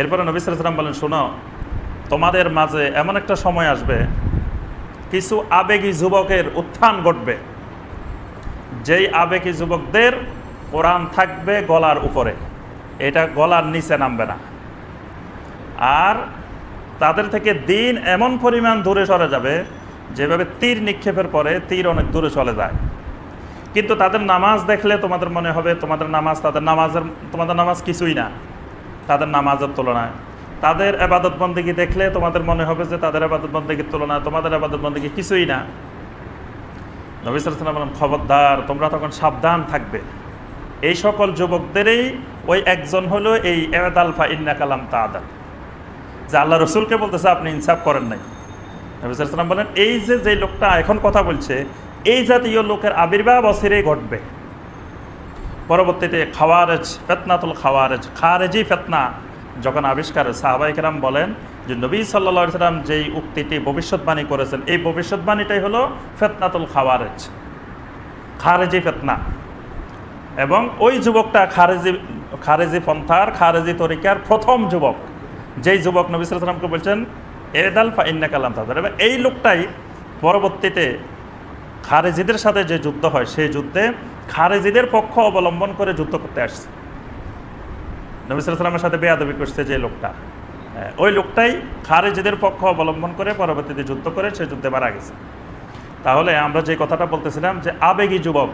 এরপরে নবী সালাম বলেন, শোনো, তোমাদের মাঝে এমন একটা সময় আসবে, কিছু আবেগী যুবকের উত্থান ঘটবে। যেই আবেগী যুবকদের কোরআন থাকবে গলার উপরে, এটা গলার নিচে নামবে না। আর তাদের থেকে দিন এমন পরিমাণ দূরে সরে যাবে, যেভাবে তীর নিক্ষেপের পরে তীর অনেক দূরে চলে যায়। কিন্তু তাদের নামাজ দেখলে তোমাদের মনে হবে, তোমাদের নামাজ তাদের নামাজের, তোমাদের নামাজ কিছুই না। তাদের নামাজের তুলনায়। তাদের আবাদত বন্দিগি দেখলে তোমাদের মনে হবে যে তাদের আবাদত বন্দিগির তুলনায় তোমাদের আবাদত বন্দিগি কিছুই না। নবী সালাম বলেন খবরদার, তোমরা তখন সাবধান থাকবে। এই সকল যুবকদেরই ওই একজন হলো এই এদালফা ইন্না কালাম তাদাল। যে আল্লাহ রসুলকে বলতেছে, আপনি ইনসাফ করেন নাই। নবী সালাম বলেন, এই যে যে লোকটা এখন কথা বলছে, এই জাতীয় লোকের আবির্ভাব অসিরেই ঘটবে। পরবর্তীতে খাওয়ারেজ, ফেতনাতুল খাওয়ারেজ, খারেজি ফেতনা, যখন আবিষ্কার সাহাবাই কেরাম বলেন যে নবী সাল্লা সাল্লাম যেই উক্তিটি ভবিষ্যৎবাণী করেছেন, এই ভবিষ্যৎবাণীটাই হলো ফেতনাতুল খাওয়ারেজ, খারেজি ফেতনা। এবং ওই যুবকটা খারেজি খারেজি পন্থার, খারেজি তরিকার প্রথম যুবক, যেই যুবক নবী সাল্লামকে বলছেন, এদাল ফা ইন্না কালাম তাদের এবং এই লোকটাই পরবর্তীতে খারেজিদের সাথে যে যুদ্ধ হয়, সেই যুদ্ধে খারেজিদের পক্ষ অবলম্বন করে যুদ্ধ করতে আসছে। নবী সাল্লামের সাথে বেয়াদবি করছে যে লোকটা। ওই লোকটাই খারেজিদের পক্ষ অবলম্বন করে পরবর্তীতে যুদ্ধ করে সে যুদ্ধে মারা গেছে। তাহলে আমরা যে কথাটা বলতেছিলাম যে আবেগী যুবক,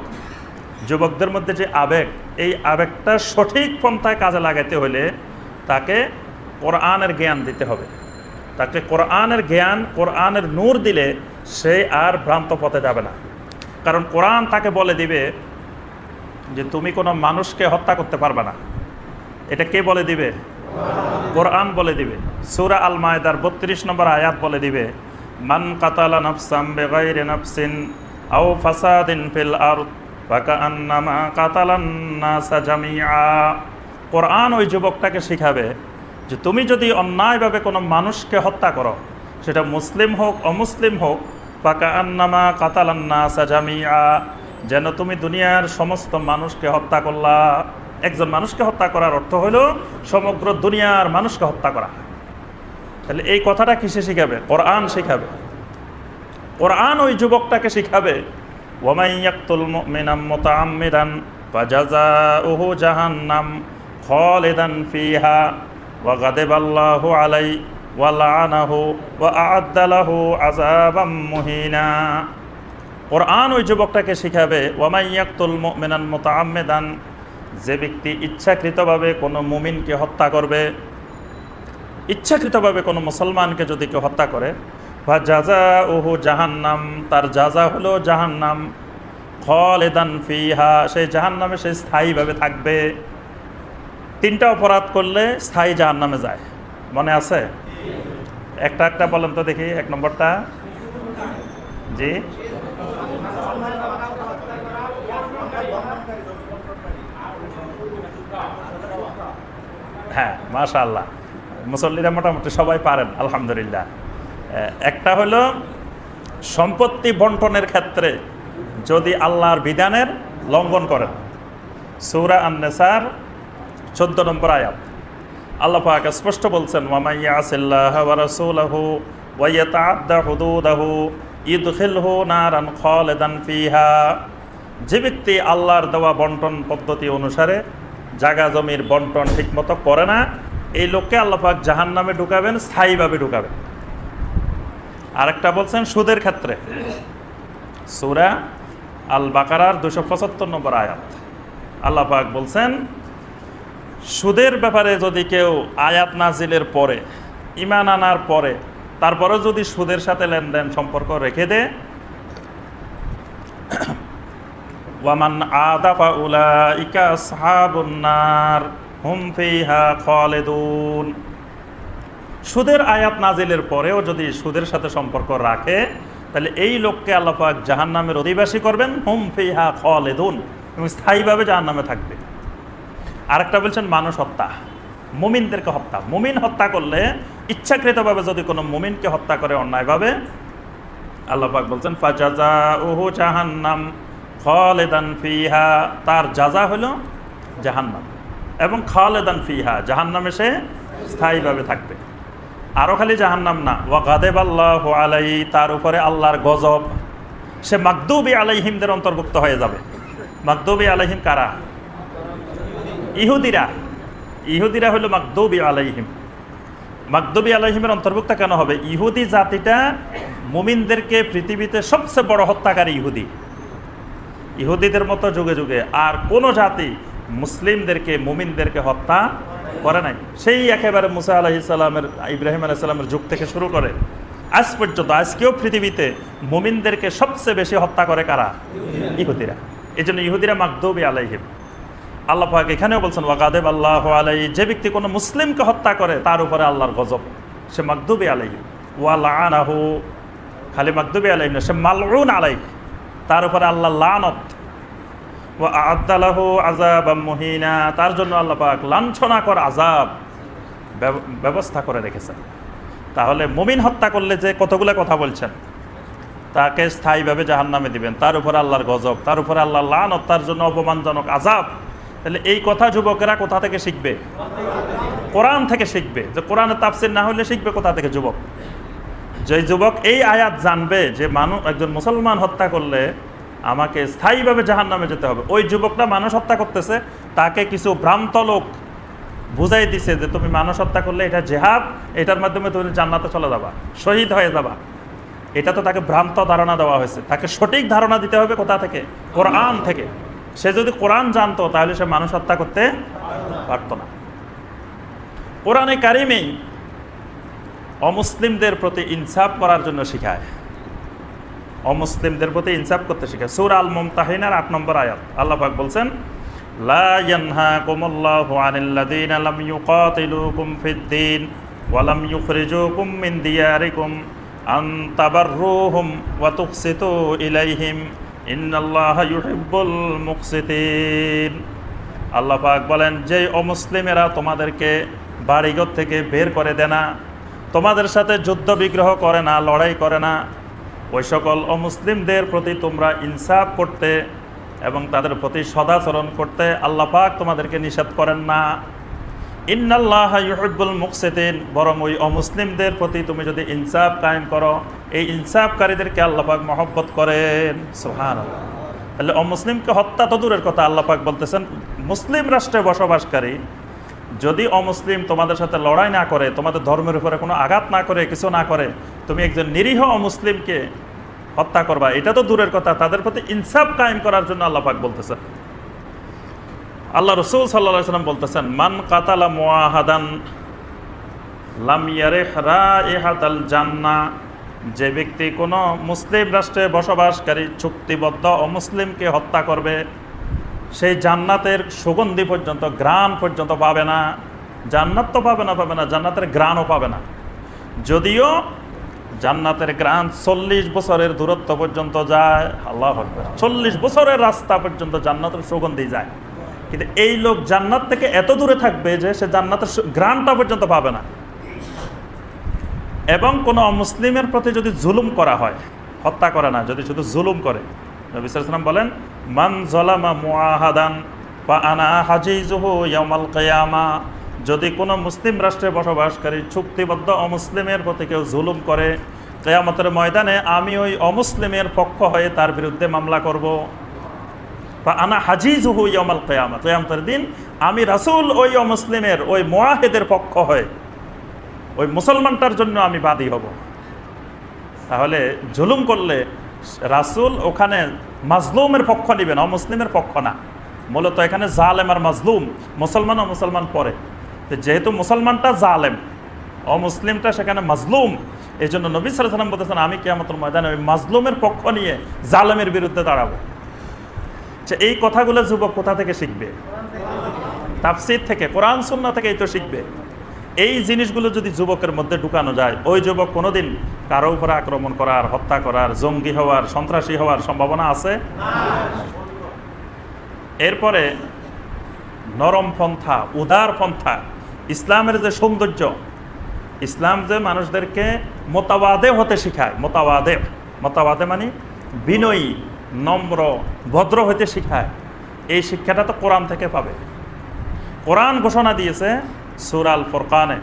যুবকদের মধ্যে যে আবেগ, এই আবেগটা সঠিক পন্থায় কাজে লাগাইতে হলে তাকে কোরআনের জ্ঞান দিতে হবে। তাকে কোরআনের জ্ঞান, কোরআনের নূর দিলে সে আর ভ্রান্ত পথে যাবে না। কারণ কোরআন তাকে বলে দিবে যে তুমি কোনো মানুষকে হত্যা করতে পারবে না। এটা কে বলে দিবে? কোরআন বলে দিবে। সুরা আল মায়দার বত্রিশ নম্বর আয়াত বলে দিবে, মান কাতালা নফসাম বেগাইরে নফসিন আও ফাসাদিন ফিল জামিআ। কোরআন ওই যুবকটাকে শিখাবে যে তুমি যদি অন্যায়ভাবে কোনো মানুষকে হত্যা করো, সেটা মুসলিম হোক, অমুসলিম হোক পাকা আন্নামা কাতালান্না সাজামিয়া যেন তুমি দুনিয়ার সমস্ত মানুষকে হত্যা করলা। একজন মানুষকে হত্যা করার অর্থ হলো সমগ্র দুনিয়ার মানুষকে হত্যা করা। তাহলে এই কথাটা কিসে শিখাবে? কোরআন শিখাবে। কোরআন ওই যুবকটাকে শিখাবে। ফিহা আলাই কোরআন ওই যুবকটাকে শিখাবে ওয়ামাইয়াক্তুল মুমিনান মুতাআম্মিদান যে ব্যক্তি ইচ্ছাকৃতভাবে কোনো মুমিনকে হত্যা করবে, ইচ্ছাকৃতভাবে কোনো মুসলমানকে যদি কেউ হত্যা করে বা যাজা ওহু জাহান্নাম তার যা যাজা হলো জাহান্নাম। খলেদান ফিহা সেই জাহান্নামে সে স্থায়ীভাবে থাকবে। তিনটা অপরাধ করলে স্থায়ী জাহান্নামে যায়। মনে আছে? একটা একটা বলেন তো দেখি, এক নম্বরটা। জি। মাশা আল্লাহ মুসল্লিরা মোটামুটি সবাই পারেন, আলহামদুলিল্লাহ। একটা হলো সম্পত্তি বন্টনের ক্ষেত্রে যদি আল্লাহর বিধানের লঙ্ঘন করেন। সৌরা আন্নেসার, চোদ্দ নম্বর আয়াত। আল্লাহ পাক স্পষ্ট বলছেন ফিহা। যে ব্যক্তি আল্লাহর দেওয়া বন্টন পদ্ধতি অনুসারে জাগা জমির বন্টন ঠিকমতো করে না। এই লোককে আল্লাহ পাক জাহান্নামে ঢুকাবেন, স্থায়ীভাবে ঢুকাবেন। আরেকটা বলছেন, সুদের ক্ষেত্রে। সুরা আল বাকারার দুশো পঁচাত্তর নম্বর আয়াত। আল্লাহ পাক বলছেন, সুদের ব্যাপারে যদি কেউ আয়াত নাজিলের পরে ইমান আনার পরে তারপরে যদি সুদের সাথে লেনদেন সম্পর্ক রেখে দেয় ওয়ামান আদাফা উলাইকা আসহাবুন নার, হুম ফিহা খালিদুন। সুদের আয়াত নাজিলের পরেও যদি সুদের সাথে সম্পর্ক রাখে, তাহলে এই লোককে আল্লাপাক জাহান নামের অধিবাসী করবেন, হুম ফিহা খালিদুন, এবং স্থায়ীভাবে জাহান নামে থাকবে। আরেকটা বলছেন মানুষ হত্যা, মুমিনদেরকে হত্যা। মুমিন হত্যা করলে ইচ্ছাকৃতভাবে যদি কোনো মুমিনকে হত্যা করে অন্যায়ভাবে আল্লাপাক বলছেন ফাজাজা ওহু জাহান্নাম। খালেদান ফিহা, তার যাজা হলো জাহান্নাম। এবং খালেদান ফিহা, জাহান্নামে সে স্থায়ীভাবে থাকবে। আরও খালি জাহান্নাম না, ওয়া গাদেব আল্লাহ আলাই তার উপরে আল্লাহর গজব। সে মাকদুবি আলাইহিমদের অন্তর্ভুক্ত হয়ে যাবে। মাকদুবি আলাইহিম কারা? ইহুদিরা। ইহুদিরা হলো মাকদুবি আলাইহিম। মাকদুবি আলাইহিমের অন্তর্ভুক্ত কেন হবে? ইহুদি জাতিটা মুমিনদেরকে পৃথিবীতে সবচেয়ে বড় হত্যাকারী ইহুদি। ইহুদিদের মতো যুগে যুগে আর কোনো জাতি মুসলিমদেরকে, মুমিনদেরকে হত্যা করে নাই। সেই একেবারে মুসা আলাহি সাল্লামের ইব্রাহিম আলাহ সাল্লামের যুগ থেকে শুরু করে। আজ পর্যন্ত, আজকেও পৃথিবীতে মুমিনদেরকে সবচেয়ে বেশি হত্যা করে কারা? ইহুদিরা। এই জন্য ইহুদিরা মাকদুবি আলাইহিম। আল্লাহ পাক এখানেও বলছেন ওয়াকাদেব আল্লাহ আলাই, যে ব্যক্তি কোনো মুসলিমকে হত্যা করে, তার উপরে আল্লাহর গজব। সে মাকদুবি আলাইহি ওয়ালাহু খালি মাকদুবি আলাইহি না, সে মালউন আলাই তার উপরে আল্লাহ লানত। ও আদালাহ আজাব মহিনা। তার জন্য আল্লাহ পাক লাঞ্ছনা কর আজাব ব্যব- ব্যবস্থা করে রেখেছেন। তাহলে মুমিন হত্যা করলে যে কতগুলো কথা বলছেন, তাকে স্থায়ীভাবে জাহান নামে দিবেন। তার উপরে আল্লাহর গজব, তার উপরে আল্লাহ লানত, তার জন্য অপমানজনক আজাব তাহলে এই কথা যুবকেরা কোথা থেকে শিখবে? কোরআন থেকে শিখবে। যে কোরআনের তাফসির না হলে শিখবে কোথা থেকে যুবক? যে যুবক এই আয়াত জানবে যে মানুষ একজন মুসলমান হত্যা করলে আমাকে স্থায়ীভাবে জাহান নামে যেতে হবে। ওই যুবকটা মানুষ হত্যা করতেছে, তাকে কিছু ভ্রান্ত লোক বুঝাই দিছে যে তুমি মানুষ হত্যা করলে এটা জেহাদ, এটার মাধ্যমে তুমি জান্নাতে চলে যাবা, শহীদ হয়ে যাবা। এটা তো তাকে ভ্রান্ত ধারণা দেওয়া হয়েছে। তাকে সঠিক ধারণা দিতে হবে কোথা থেকে? কোরআন থেকে। সে যদি কোরআন জানতো, তাহলে সে মানুষ হত্যা করতে পারত না। কোরআনে কারিমেই অমুসলিমদের প্রতি ইনসাফ করার জন্য শিখায়। অমুসলিমদের প্রতি ইনসাফ করতে শিখায়। সুর আল মুমতাহিনার আট নম্বর আয়াত। আল্লাহ পাক বলছেন, লা ইয়ানহাকুমুল্লাহু আনিল্লাযীনা লাম ইউকাতিলুকুম ফিদ-দীন ওয়া লাম ইউখরিজুকুম মিন দিয়ারিকুম আন তাবাররুহুম ওয়া তুকসিতু ইলাইহিম ইন্নাল্লাহা ইউহিব্বুল মুকসিতিন আল্লাহ পাক বলেন যে অমুসলিমেরা তোমাদেরকে বাড়িঘর থেকে বের করে দেয় না তোমাদের সাথে যুদ্ধ বিগ্রহ করে না, লড়াই করে না। ওই সকল অমুসলিমদের প্রতি তোমরা ইনসাফ করতে এবং তাদের প্রতি সদাচরণ করতে আল্লাহ পাক তোমাদেরকে নিষেধ করেন না। ইন্নাল্লাহ মুকসিতিন বরং ওই অমুসলিমদের প্রতি তুমি যদি ইনসাফ কায়েম করো, এই ইনসাফকারীদেরকে আল্লাহ পাক মহব্বত করেন। সুবহানাল্লাহ। তাহলে অমুসলিমকে হত্যা তো দূরের কথা, আল্লাহ পাক বলতেছেন, মুসলিম রাষ্ট্রে বসবাসকারী যদি অমুসলিম তোমাদের সাথে লড়াই না করে, তোমাদের ধর্মের উপরে কোনো আঘাত না করে, কিছু না করে, তুমি একজন নিরীহ অমুসলিমকে হত্যা করবা। এটা তো দূরের কথা। তাদের প্রতি ইনসাফ কায়েম করার জন্য আল্লাহ পাক বলতেছেন। আল্লাহ রসুল সাল্লাহ সাল্লাম বলতেছেন, মান কাতালা মোয়াহাদান জান্না যে ব্যক্তি কোনো মুসলিম রাষ্ট্রে বসবাসকারী চুক্তিবদ্ধ অমুসলিমকে হত্যা করবে সেই জান্নাতের সুগন্ধি পর্যন্ত গ্রাণ পর্যন্ত পাবে না। জান্নাত তো পাবে না পাবে না, জান্নাতের গ্রাণও পাবে না। যদিও জান্নাতের গ্রাণ চল্লিশ বছরের দূরত্ব পর্যন্ত যায়, আল্লাহ চল্লিশ বছরের রাস্তা পর্যন্ত জান্নাতের সুগন্ধি যায়। কিন্তু এই লোক জান্নাত থেকে এত দূরে থাকবে যে সে জান্নাতের গ্রাণটা পর্যন্ত পাবে না। এবং কোনো অমুসলিমের প্রতি যদি জুলুম করা হয়, হত্যা করে না, যদি শুধু জুলুম করে, নবী বলেন মান জলামা মুআহাদান বা আনা হাজিজুহু ইয়ামাল কিয়ামা। যদি কোনো মুসলিম রাষ্ট্রে বসবাসকারী চুক্তিবদ্ধ অমুসলিমের প্রতি কেউ জুলুম করে, কেয়ামতের ময়দানে আমি ওই অমুসলিমের পক্ষ হয়ে তার বিরুদ্ধে মামলা করব। বা আনা হাজিজুহু ইয়ামাল কিয়ামা, কিয়ামতের দিন আমি রাসূল ওই অমুসলিমের, ওই মুআহিদের পক্ষ হয়ে, ওই মুসলমানটার জন্য আমি বাদী হব। তাহলে জুলুম করলে রাসূল ওখানে মাজলুমের পক্ষ নেবেন অমুসলিমের পক্ষ না। মূলত এখানে জালেম আর মাজলুম মুসলমান ও মুসলমান পরে। যেহেতু মুসলমানটা জালেম অমুসলিমটা সেখানে মাজলুম এই জন্য নবী সালাম বলতেছেন আমি কেয়ামতের ময়দানে ওই মাজলুমের পক্ষ নিয়ে জালেমের বিরুদ্ধে দাঁড়াবো। আচ্ছা, এই কথাগুলো যুবক কোথা থেকে শিখবে? তাফসির থেকে কোরআন সুন্না থেকে এই তো শিখবে। এই জিনিসগুলো যদি যুবকের মধ্যে ঢুকানো যায়, ওই যুবক কোনোদিন কারও উপরে আক্রমণ করার, হত্যা করার, জঙ্গি হওয়ার, সন্ত্রাসী হওয়ার সম্ভাবনা আছে? এরপরে নরম পন্থা, উদার পন্থা, ইসলামের যে সৌন্দর্য, ইসলাম যে মানুষদেরকে মোতাবাদে হতে শেখায়, মোতাবাদে মোতাবাদে মানে বিনয়ী, নম্র, ভদ্র হতে শেখায়, এই শিক্ষাটা তো কোরআন থেকে পাবে। কোরআন ঘোষণা দিয়েছে সুরাল ফরকানে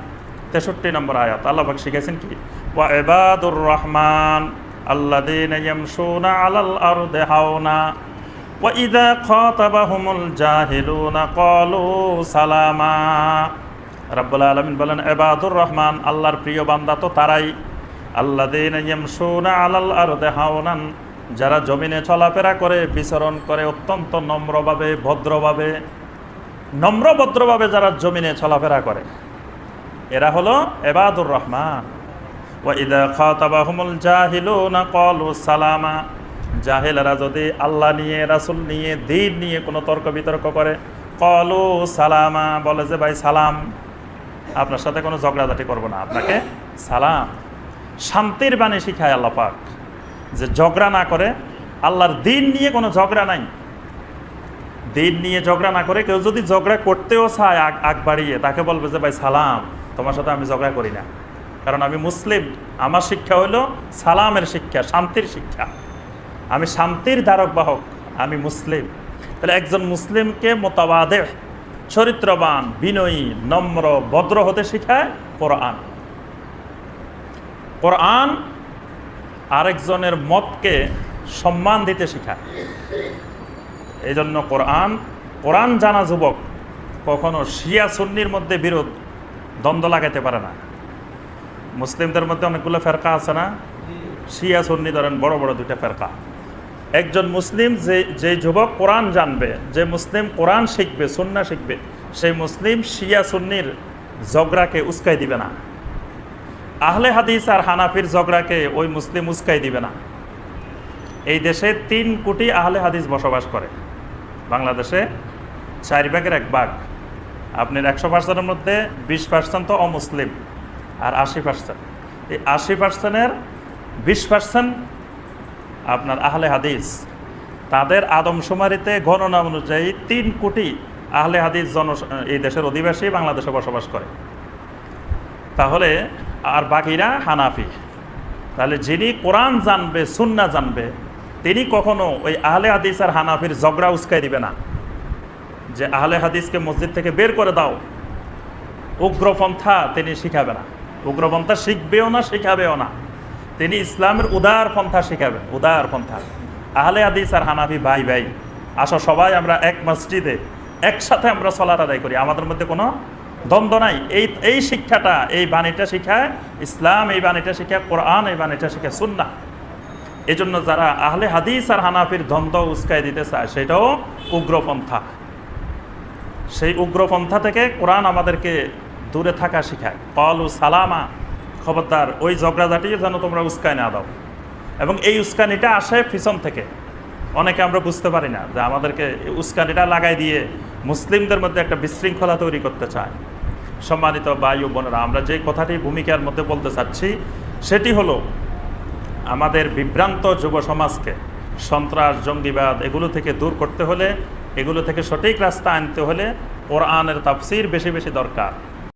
তেষট্টি নম্বর আয়াত। আল্লাহ পাক শিখেছেন কি? ওয়া ইবাদুর রহমান আল্লাযীনা ইয়ামশুনা আলাল আরদি হাওনা ওয়া ইযা খাতাবাহুমুল জাহিলুনা ক্বালু সালামা। রাব্বুল আলামিন বলেন, ইবাদুর রহমান, আল্লাহর প্রিয় বান্দা তো তারাই। আল্লাযীনা ইয়ামশুনা আলাল আরদি হাওনান যারা জমিনে চলাফেরা করে, বিচরণ করে অত্যন্ত নম্রভাবে, ভদ্রভাবে নম্র ভদ্রভাবে যারা জমিনে চলাফেরা করে, এরা হলো এবাদুর রহমান। সালামা। জাহেলেরা যদি আল্লাহ নিয়ে, রাসূল নিয়ে, দিন নিয়ে কোনো তর্ক বিতর্ক করে কলু সালামা বলে যে, ভাই, সালাম, আপনার সাথে কোনো ঝগড়াঝাটি করব না, আপনাকে সালাম। শান্তির বাণী শিখায় আল্লাহ পাক যে, ঝগড়া না করে, আল্লাহর দিন নিয়ে কোনো ঝগড়া নাই। দিন নিয়ে ঝগড়া না করে কেউ যদি ঝগড়া করতেও চায় আগ আগ বাড়িয়ে, তাকে বলবে যে, ভাই, সালাম। তোমার সাথে আমি ঝগড়া করি না। কারণ আমি মুসলিম। আমার শিক্ষা হলো সালামের শিক্ষা, শান্তির শিক্ষা। আমি শান্তির ধারক বাহক আমি মুসলিম। তাহলে একজন মুসলিমকে মোতাবাদে চরিত্রবান, বিনয়ী, নম্র, ভদ্র হতে শিখায় কোরআন। কোরআন আরেকজনের মতকে সম্মান দিতে শেখায়। এই জন্য কোরআন কোরআন জানা যুবক কখনো শিয়া সুন্নির মধ্যে বিরোধ, দ্বন্দ্ব লাগাইতে পারে না। মুসলিমদের মধ্যে অনেকগুলো ফেরকা আছে না? শিয়া সুন্নি ধরেন, বড় বড় দুইটা ফেরকা। একজন মুসলিম যে যে যুবক কোরআন জানবে, যে মুসলিম কোরআন শিখবে, সুন্না শিখবে সেই মুসলিম শিয়া সুন্নির ঝগড়াকে উস্কাই দিবে না। আহলে হাদিস আর হানাফির ঝগড়াকে ওই মুসলিম উস্কাই দিবে না। এই দেশে তিন কোটি আহলে হাদিস বসবাস করে। বাংলাদেশে চার ভাগের এক ভাগ। আপনার একশো পার্সেন্টের মধ্যে বিশ পার্সেন্ট তো অমুসলিম আর আশি পার্সেন্ট। এই আশি পার্সেন্টের বিশ পার্সেন্ট আপনার আহলে হাদিস। তাদের আদমশুমারিতে গণনা অনুযায়ী তিন কোটি আহলে হাদিস জন, এই দেশের অধিবাসী বাংলাদেশে বসবাস করে। তাহলে আর বাকিরা হানাফি। তাহলে যিনি কোরআন জানবে সুন্না জানবে তিনি কখনো ওই আহলে হাদিস আর হানাফির ঝগড়া উস্কাই দিবে না। যে আহলে হাদিসকে মসজিদ থেকে বের করে দাও, উগ্রপন্থা তিনি শিখাবে না। উগ্রপন্থা শিখবেও না, শিখাবেও না। তিনি ইসলামের উদার পন্থা শিখাবেন, উদার পন্থা। আহলে হাদিস আর হানাফি ভাই ভাই, আসো সবাই আমরা এক মসজিদে, একসাথে আমরা সলার আদায় করি। আমাদের মধ্যে কোনো দ্বন্দ্ব নাই। এই এই শিক্ষাটা, এই বাণীটা শিখায় ইসলাম, এই বাণীটা শিখায় কোরআন, এই বাণীটা শিখায় সুন্না এই জন্য যারা আহলে হাদিস আর হানাফির দ্বন্দ্ব উস্কাই দিতে চায় সেটাও উগ্রপন্থা। সেই উগ্রপন্থা থেকে কোরআন আমাদেরকে দূরে থাকা শিখায়। কলু সালামা, খবরদার, ওই ঝগড়াঝাটি যেন তোমরা উস্কায় না দাও। এবং এই উস্কানিটা আসে পিছন থেকে। অনেকে আমরা বুঝতে পারি না যে আমাদেরকে উস্কানিটা লাগাই দিয়ে মুসলিমদের মধ্যে একটা বিশৃঙ্খলা তৈরি করতে চায়। সম্মানিত বায়ু বোনেরা, আমরা যে কথাটি ভূমিকার মধ্যে বলতে চাচ্ছি, সেটি হলো আমাদের বিভ্রান্ত যুব সমাজকে সন্ত্রাস, জঙ্গিবাদ এগুলো থেকে দূর করতে হলে, এগুলো থেকে সঠিক রাস্তা আনতে হলে কোরআনের তাফসির বেশি বেশি দরকার।